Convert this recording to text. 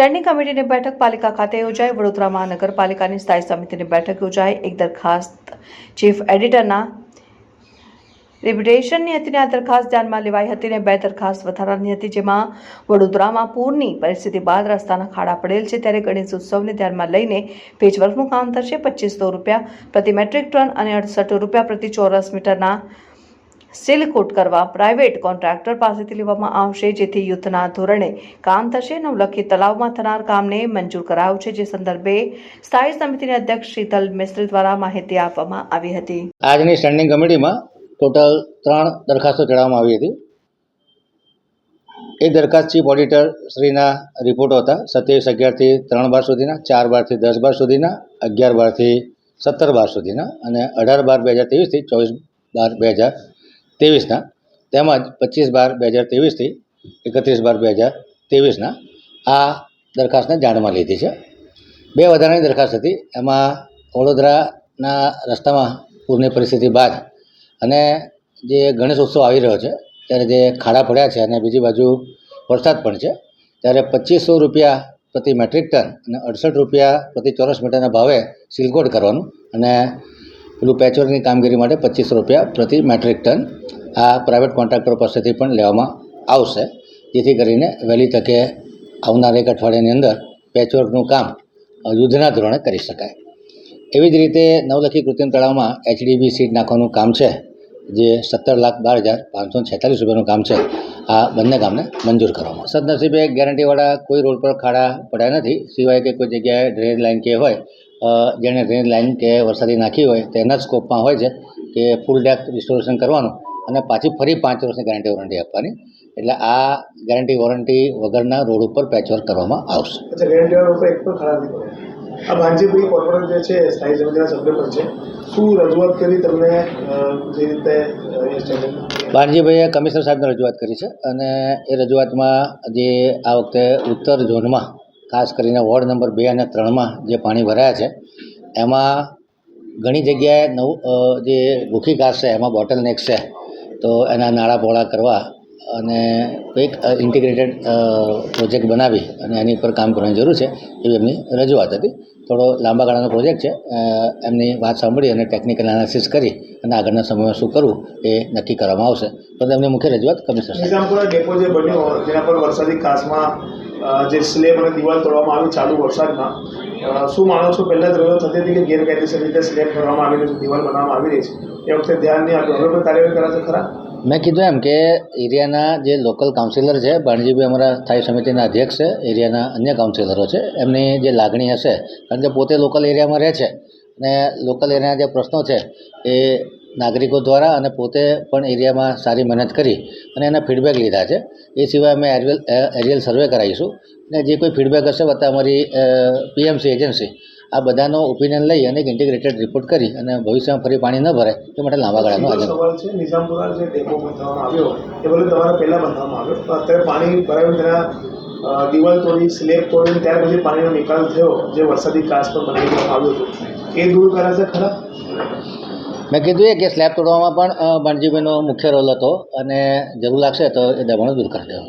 Standing કમિટીની બેઠક પાલિકા ખાતે યોજાઈ. વડોદરા મહાનગરપાલિકાની સ્થાયી સમિતિની બેઠક યોજાઈ. એક દરખાસ્ત ચીફ એડિટરના રિપ્યુટેશનની હતી આ દરખાસ્ત ધ્યાનમાં લેવાઈ હતી અને બે દરખાસ્ત વધારાની હતી, જેમાં વડોદરામાં પૂરની પરિસ્થિતિ બાદ રસ્તાના ખાડા પડેલ છે. ત્યારે ગણેશ ઉત્સવને ધ્યાનમાં લઈને પેચવર્કનું કામ થશે. પચીસો રૂપિયા પ્રતિ મેટ્રિક ટન અને અડસઠ રૂપિયા પ્રતિ ચોરસ મીટરના સીલ કોટ કરવા પ્રાઇવેટ કોન્ટ્રાક્ટર પાસેથી લેવામાં આવશે, જેથી યુદ્ધના ધોરણે કામ થશે. નવલખી તલાવમાં થનાર કામને મંજૂર કરાયું છે જે સંદર્ભે સ્થાયી સમિતિના અધ્યક્ષ શીતલ મિસ્ત્રી દ્વારા માહિતી આપવામાં આવી હતી. આજની સ્ટેન્ડિંગ કમિટીમાં ટોટલ ત્રણ દરખાસ્તો ચડાવવામાં આવી હતી. એ દરખાસ્ત ચીફ ઓડિટર શ્રીના રિપોર્ટો હતા, સત્યાવીસ અગિયારથી ત્રણ બાર સુધીના, ચાર બારથી દસ બાર સુધીના, અગિયાર બારથી સત્તર બાર સુધીના અને અઢાર બાર બે હજાર ત્રેવીસથી ચોવીસ બાર બે હજાર ત્રેવીસના, તેમજ પચીસ બાર બે હજાર ત્રેવીસથી એકત્રીસ બાર બે હજાર ત્રેવીસના આ દરખાસ્તને જાણમાં લીધી છે. બે વધારાની દરખાસ્ત હતી. એમાં વડોદરાના રસ્તામાં પૂરની પરિસ્થિતિ બાદ અને જે ગણેશ ઉત્સવ આવી રહ્યો છે, ત્યારે જે ખાડા પડ્યા છે અને બીજી બાજુ વરસાદ પણ છે, ત્યારે પચીસો રૂપિયા પ્રતિ મેટ્રિક ટન અને અડસઠ રૂપિયા પ્રતિ ચોરસ મીટરના ભાવે સિલકોટ કરવાનું અને પેલું પેચવર્કની કામગીરી માટે પચીસો રૂપિયા પ્રતિ મેટ્રિક ટન આ પ્રાઇવેટ કોન્ટ્રાક્ટરો પાસેથી પણ લેવામાં આવશે. જેથી કરીને વહેલી તકે આવનાર એક અઠવાડિયાની અંદર પેચવર્કનું કામ યુદ્ધના ધોરણે કરી શકાય. એવી જ રીતે નવલખી કૃત્રિમ તળાવમાં એચડીબી સીટ નાખવાનું કામ છે, જે સત્તર લાખ બાર હજાર પાંચસો છેતાલીસ રૂપિયાનું કામ છે, આ બંને કામને મંજૂર કરવામાં સદનસીબે ગેરંટીવાળા કોઈ રોડ પર ખાડા પડ્યા નથી, સિવાય કે કોઈ જગ્યાએ ડ્રેનેજ લાઇન કે હોય જેણે ડ્રેનેજ લાઇન કે વરસાદી નાખી હોય, તેના સ્કોપમાં હોય છે કે ફૂલ ડેક રિસ્ટોરેશન કરવાનું. અને પાછી ફરી પાંચ વર્ષની ગેરંટી વોરંટી આપવાની. એટલે આ ગેરંટી વોરંટી વગરના રોડ ઉપર પેચવર્ક કરવામાં આવશે. અચ્છા ગેરંટી વાળા ઉપર એક પણ ખરાબ નહીં પડે. આ ભાંજીભાઈ કોર્પોરેટ જે છે સ્થાયી સમિતિના સભ્ય પણ છે. શું રજૂઆત કરી તમને જે રીતે અ, એ સ્ટેન્ડિંગ બાણજીભાઈએ કમિશનર સાહેબને રજૂઆત કરી છે અને એ રજૂઆતમાં જે આ વખતે ઉત્તર ઝોનમાં ખાસ કરીને વોર્ડ નંબર બે અને ત્રણમાં જે પાણી ભરાયા છે એમાં ઘણી જગ્યાએ નવું જે ભૂખી ઘાસ છે એમાં બોટલ નેક છે. તો એના નાળા પહોળા કરવા અને એક ઇન્ટિગ્રેટેડ પ્રોજેક્ટ બનાવી અને એની ઉપર કામ કરવાની જરૂર છે એવી એમની રજૂઆત હતી. થોડો લાંબા ગાળાનો પ્રોજેક્ટ છે. એમની વાત સાંભળી અને ટેકનિકલ એનાલિસિસ કરી અને આગળના સમયમાં શું કરવું એ નક્કી કરવામાં આવશે. તો એમની મુખ્ય રજૂઆત કમિશનર ડેપો જે બન્યો, જેના પર વરસાદી કાસમાં જે સ્લેબ અને દિવાલ તોડવામાં આવી, ચાલુ વરસાદમાં શું માનો છો? જ રજૂઆત થતી હતી કે ગેરકાયદેસર રીતે સ્લેબ કરવામાં આવી રહી છે દિવાલ બનાવવામાં આવી રહી છે, એ વખતે ધ્યાન નહીં આપ્યું હવે કાર્યવાહી કરાશે ખરા? મેં કીધું એમ કે એરિયાના જે લોકલ કાઉન્સિલર છે ભાણજીભાઈ અમારા સ્થાયી સમિતિના અધ્યક્ષ છે, એરિયાના અન્ય કાઉન્સિલરો છે, એમની જે લાગણી હશે, કારણ કે પોતે લોકલ એરિયામાં રહે છે અને લોકલ એરિયાના જે પ્રશ્નો છે, એ નાગરિકો દ્વારા અને પોતે પણ એરિયામાં સારી મહેનત કરી અને એના ફીડબેક લીધા છે. એ સિવાય અમે એરિયલ એરિયલ સર્વે કરાવીશું. અને જે કોઈ ફીડબેક હશે વત્તા અમારી પીએમસી એજન્સી આ બધાનો ઓપિનિયન લઈ અને એક ઇન્ટિગ્રેટેડ રિપોર્ટ કરી અને ભવિષ્યમાં ફરી પાણી ન ભરે એ માટે લાંબા ગાળાનો આયોજન છે નિઝામપુરા જે ડેપો બંધાવવામાં આવ્યો એ તમારે પહેલાં બંધાવવામાં આવ્યો અત્યારે પાણી ભરાયું તેના દિવાલ તોડી સ્લેબ તોડી ત્યાર પછી પાણીનો નિકાલ થયો જે વરસાદી કાચ પર બનાવી આવ્યો હતો. એ દૂર કરાશે ખરા? મેં કીધું એ કે સ્લેબ તોડવામાં પણ બાણજીભાઈનો મુખ્ય રોલ હતો અને જરૂર લાગશે તો એ દબાણો દૂર કરી દેવા